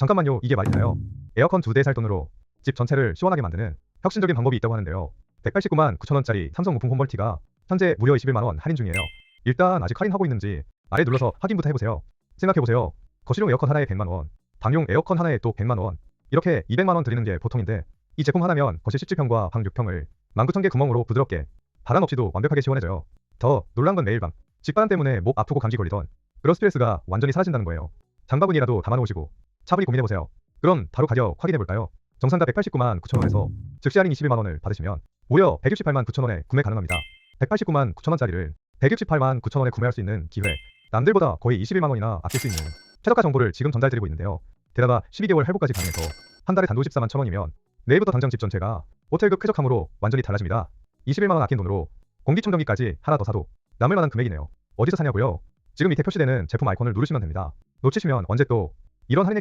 잠깐만요 이게 말이 되나요? 에어컨 두 대 살 돈으로 집 전체를 시원하게 만드는 혁신적인 방법이 있다고 하는데요. 189만 9천원짜리 삼성 무풍 홈벌티가 현재 무려 21만원 할인 중이에요. 일단 아직 할인하고 있는지 아래 눌러서 확인부터 해보세요. 생각해보세요. 거실용 에어컨 하나에 100만원 방용 에어컨 하나에 또 100만원 이렇게 200만원 드리는 게 보통인데 이 제품 하나면 거실 17평과 방 6평을 19,000개 구멍으로 부드럽게 바람 없이도 완벽하게 시원해져요. 더 놀란 건 매일 밤 집바람 때문에 목 아프고 감기 걸리던 그런 스트레스가 완전히 사라진다는 거예요. 장바구니라도 담아놓으시고 차분히 고민해보세요. 그럼 바로 가격 확인해볼까요? 정상가 189만 9천원에서 즉시 할인 21만원을 받으시면 무려 168만 9천원에 구매 가능합니다. 189만 9천원짜리를 168만 9천원에 구매할 수 있는 기회 남들보다 거의 21만원이나 아낄 수 있는 최저가 정보를 지금 전달드리고 있는데요. 게다가 12개월 할부까지 가능해서 한 달에 단돈 14만 천원이면 내일부터 당장 집 전체가 호텔급 쾌적함으로 완전히 달라집니다. 21만원 아낀 돈으로 공기청정기까지 하나 더 사도 남을 만한 금액이네요. 어디서 사냐고요? 지금 밑에 표시되는 제품 아이콘을 누르시면 됩니다. 놓치시면 언제 또 이런 할인의